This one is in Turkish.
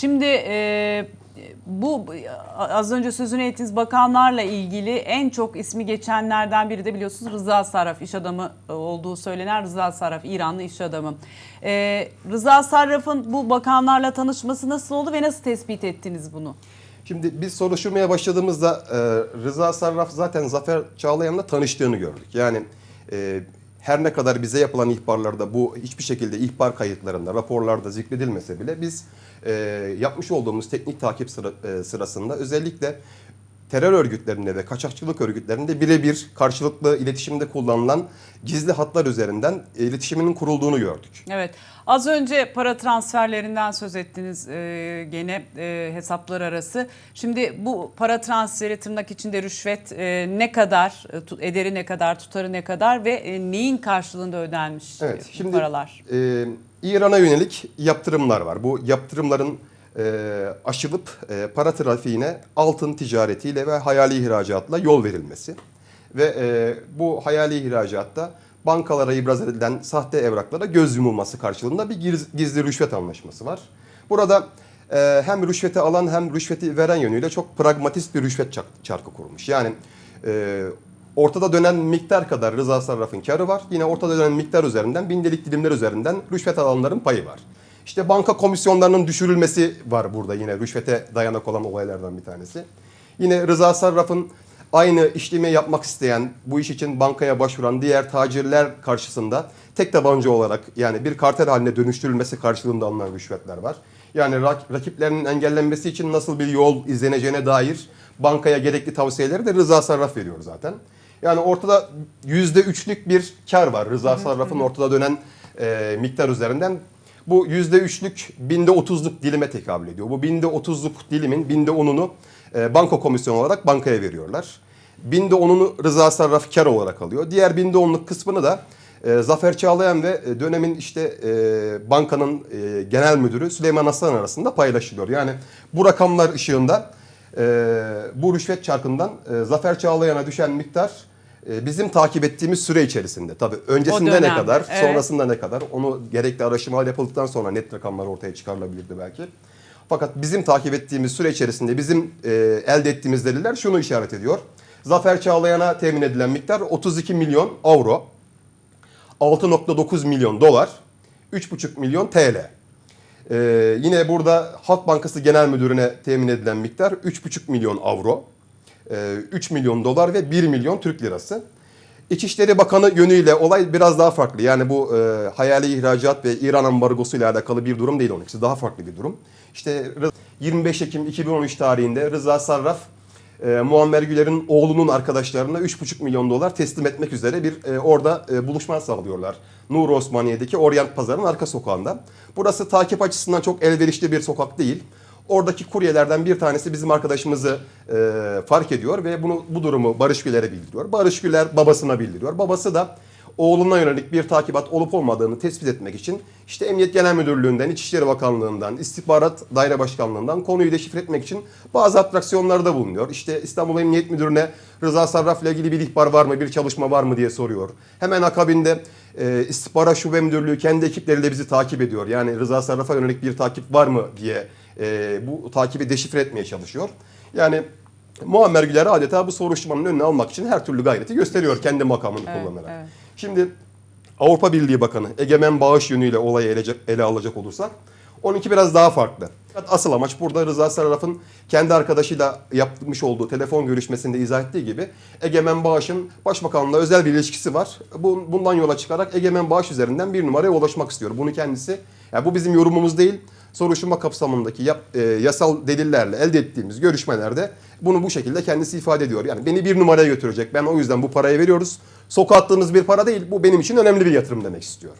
Şimdi e, bu az önce sözünü ettiğiniz bakanlarla ilgili en çok ismi geçenlerden biri de biliyorsunuz Rıza Sarraf iş adamı olduğu söylenen Rıza Sarraf İranlı iş adamı. E, Rıza Sarraf'ın bu bakanlarla tanışması nasıl oldu ve nasıl tespit ettiniz bunu? Şimdi biz soruşturmaya başladığımızda e, Rıza Sarraf zaten Zafer Çağlayan'la tanıştığını gördük. Yani e, her ne kadar bize yapılan ihbarlarda bu hiçbir şekilde ihbar kayıtlarında, raporlarda zikredilmese bile biz e, yapmış olduğumuz teknik takip sıra, e, sırasında özellikle terör örgütlerinde ve kaçakçılık örgütlerinde birebir karşılıklı iletişimde kullanılan gizli hatlar üzerinden iletişiminin kurulduğunu gördük. Evet. Az önce para transferlerinden söz ettiniz e, gene e, hesaplar arası. Şimdi bu para transferi tırnak içinde rüşvet e, ne kadar, e, ederi ne kadar, tutarı ne kadar ve e, neyin karşılığında ödenmiş Evet, şimdi paralar? e, İran'a yönelik yaptırımlar var. Bu yaptırımların e, aşılıp e, para trafiğine altın ticaretiyle ve hayali ihracatla yol verilmesi. Ve e, bu hayali ihracatta bankalara ibraz edilen sahte evraklara göz yumulması karşılığında bir giz- gizli rüşvet anlaşması var. Burada e, hem rüşveti alan hem rüşveti veren yönüyle çok pragmatist bir rüşvet çark- çarkı kurulmuş. Yani e, ortada dönen miktar kadar Rıza Sarraf'ın karı var. Yine ortada dönen miktar üzerinden bindelik dilimler üzerinden rüşvet alanların payı var. İşte banka komisyonlarının düşürülmesi var burada yine rüşvete dayanak olan olaylardan bir tanesi. Yine Rıza Sarraf'ın aynı işlemi yapmak isteyen, bu iş için bankaya başvuran diğer tacirler karşısında tek tabanca olarak yani bir kartel haline dönüştürülmesi karşılığında alınan rüşvetler var. Yani rak- rakiplerinin engellenmesi için nasıl bir yol izleneceğine dair bankaya gerekli tavsiyeleri de Rıza Sarraf veriyor zaten. Yani ortada yüzde üçlük bir kar var Rıza Sarraf'ın ortada dönen e, miktar üzerinden. Bu yüzde üçlük binde otuzluk dilime tekabül ediyor. Bu binde otuzluk dilimin binde onunu e, banko komisyonu olarak bankaya veriyorlar. Binde onunu Rıza Sarraf kar olarak alıyor. Diğer binde onluk kısmını da e, Zafer Çağlayan ve e, dönemin işte e, bankanın e, genel müdürü Süleyman Aslan arasında paylaşılıyor. Yani bu rakamlar ışığında e, bu rüşvet çarkından e, Zafer Çağlayan'a düşen miktar bizim takip ettiğimiz süre içerisinde. Tabii öncesinde ne dönem, kadar, evet. sonrasında ne kadar onu gerekli araştırmalar yapıldıktan sonra net rakamlar ortaya çıkarılabilirdi belki. Fakat bizim takip ettiğimiz süre içerisinde bizim e, elde ettiğimiz deliller şunu işaret ediyor. Zafer Çağlayan'a temin edilen miktar 32 milyon avro, 6.9 milyon dolar, 3.5 milyon TL. Ee, yine burada Halk Bankası Genel Müdürü'ne temin edilen miktar 3,5 milyon avro, 3 milyon dolar ve 1 milyon Türk lirası. İçişleri Bakanı yönüyle olay biraz daha farklı. Yani bu e, hayali ihracat ve İran ambargosu ile alakalı bir durum değil onunkisi. Daha farklı bir durum. İşte Rı- 25 Ekim 2013 tarihinde Rıza Sarraf e, Muammer Güler'in oğlunun arkadaşlarına 3,5 milyon dolar teslim etmek üzere bir e, orada e, buluşma sağlıyorlar. Nur Osmaniye'deki Orient Pazarı'nın arka sokağında. Burası takip açısından çok elverişli bir sokak değil. Oradaki kuryelerden bir tanesi bizim arkadaşımızı e, fark ediyor ve bunu bu durumu Barış Güler'e bildiriyor. Barış Güler babasına bildiriyor. Babası da oğluna yönelik bir takibat olup olmadığını tespit etmek için işte Emniyet Genel Müdürlüğü'nden, İçişleri Bakanlığı'ndan, İstihbarat Daire Başkanlığı'ndan konuyu deşifre etmek için bazı atraksiyonlarda bulunuyor. İşte İstanbul Emniyet Müdürü'ne Rıza Sarraf'la ilgili bir ihbar var mı, bir çalışma var mı diye soruyor. Hemen akabinde e, İstihbarat Şube Müdürlüğü kendi ekipleriyle bizi takip ediyor. Yani Rıza Sarraf'a yönelik bir takip var mı diye e, bu takibi deşifre etmeye çalışıyor. Yani Muammer Güler adeta bu soruşturmanın önüne almak için her türlü gayreti gösteriyor kendi makamını Evet, kullanarak. evet. Şimdi Avrupa Birliği Bakanı egemen bağış yönüyle olayı ele, ele alacak olursak onunki biraz daha farklı. Asıl amaç burada Rıza Sarraf'ın kendi arkadaşıyla yapmış olduğu telefon görüşmesinde izah ettiği gibi Egemen Bağış'ın Başbakanla özel bir ilişkisi var. Bu, bundan yola çıkarak Egemen Bağış üzerinden bir numaraya ulaşmak istiyor. Bunu kendisi, yani bu bizim yorumumuz değil, soruşturma kapsamındaki yap- e, yasal delillerle elde ettiğimiz görüşmelerde bunu bu şekilde kendisi ifade ediyor. Yani beni bir numaraya götürecek. Ben o yüzden bu parayı veriyoruz. Sokağa attığımız bir para değil. Bu benim için önemli bir yatırım demek istiyor.